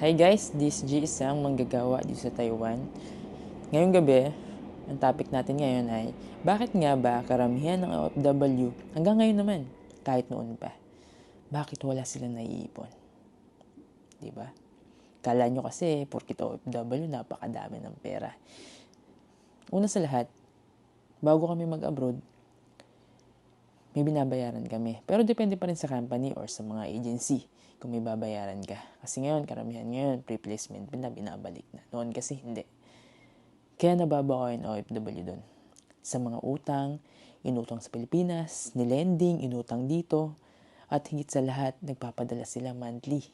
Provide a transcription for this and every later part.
Hi guys, this G isang manggagawa dito sa Taiwan. Ngayong gabi, ang topic natin ngayon ay bakit nga ba karamihan ng OFW hanggang ngayon naman, kahit noon pa, bakit wala silang naiipon? Ba? Kala nyo kasi, porkit OFW, napakadami ng pera. Una sa lahat, bago kami mag-abroad, may binabayaran kami. Pero depende pa rin sa company or sa mga agency kung may babayaran ka. Kasi ngayon, karamihan ngayon, pre-placement na binabalik na. Noon kasi hindi. Kaya nababa ko yung OFW doon. Sa mga utang, inutang sa Pilipinas, nilending, inutang dito, at higit sa lahat, nagpapadala sila monthly.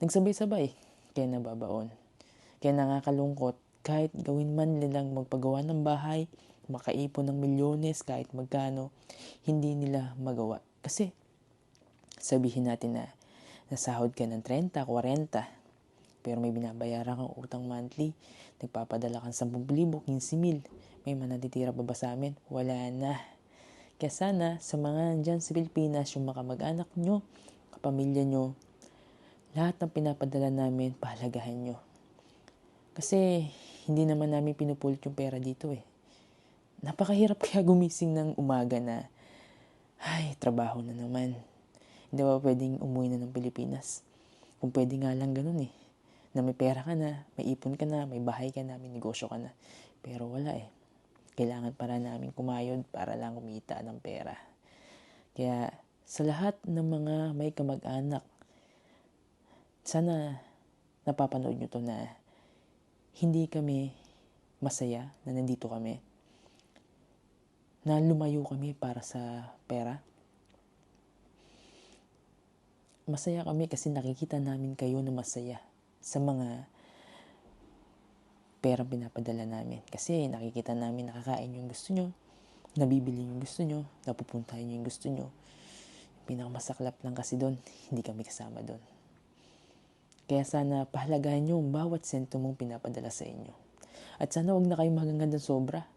Nagsabay-sabay, kaya nababaon. Kaya nakakalungkot, kahit gawin man nilang magpagawa ng bahay, makaipon ng milyones kahit magkano, hindi nila magawa. Kasi sabihin natin na nasahod ka ng 30, 40, pero may binabayaran kang utang monthly, nagpapadala kang 10,000, 15,000, may manatitira pa ba sa amin? Wala na. Kaya sana sa mga dyan sa Pilipinas, yung mga mag-anak nyo, kapamilya nyo, lahat ng pinapadala namin, pahalagahan nyo. Kasi hindi naman namin pinupulit yung pera dito eh. Napakahirap kaya gumising ng umaga na, ay, trabaho na naman. Hindi ba pwedeng umuwi na ng Pilipinas? Kung pwede nga lang ganun eh. Na may pera ka na, may ipon ka na, may bahay ka na, may negosyo ka na. Pero wala eh. Kailangan para namin kumayod para lang kumita ng pera. Kaya sa lahat ng mga may kamag-anak, sana napapanood nyo to na hindi kami masaya na nandito kami. Na lumayo kami para sa pera. Masaya kami kasi nakikita namin kayo na masaya sa mga perang pinapadala namin. Kasi nakikita namin nakakain yung gusto nyo, nabibili yung gusto nyo, napupuntahan yung gusto nyo. Pinakamasaklap lang kasi doon, hindi kami kasama doon. Kaya sana pahalagahan nyo ang bawat sento mong pinapadala sa inyo. At sana wag na kayo magaganda sobra.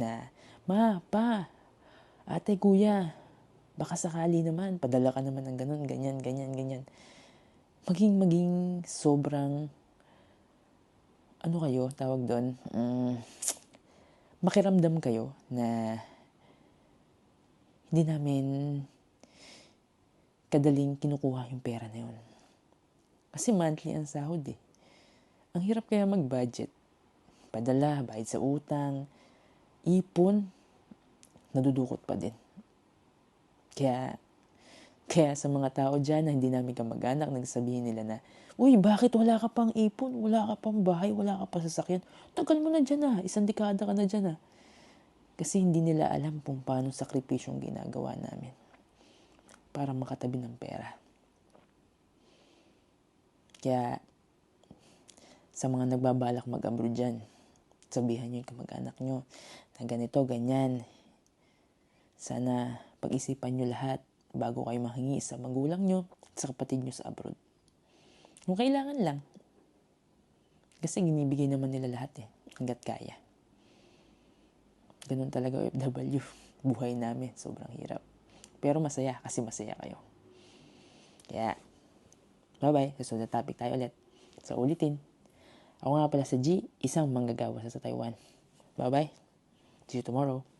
Na, ma, pa, ate, kuya, baka sakali naman, padala ka naman ng ganun, ganyan, ganyan, ganyan. Maging, maging sobrang, ano kayo, tawag doon, um, makiramdam kayo na hindi namin kadaling kinukuha yung pera na yun. Kasi monthly ang sahod eh. Ang hirap kaya mag-budget. Padala, bayad sa utang, ipon, nadudukot pa din. Kaya, kaya sa mga tao dyan na hindi namin kamag-anak, nagsabihin nila na, Uy, bakit wala ka pang ipon? Wala ka pang bahay? Wala ka pa sasakyan? Tagal mo na dyan ah. Isang dekada ka na dyan ah. Kasi hindi nila alam kung paano sakripisyong ginagawa namin para makatabi ng pera. Kaya, sa mga nagbabalak mag-abroad dyan, sabihan nyo yung kamag-anak nyo na ganito, ganyan. Sana pag-isipan nyo lahat bago kayo mahingi sa magulang nyo sa kapatid nyo sa abroad. Kung kailangan lang. Kasi ginibigay naman nila lahat eh, hanggat kaya. Ganun talaga OFW. Buhay namin, sobrang hirap. Pero masaya kasi masaya kayo. Kaya, Bye-bye. Susunod na topic tayo ulit. Sa ulitin. Ako nga pala sa G, isang manggagawa sa Taiwan. Bye-bye. See you tomorrow.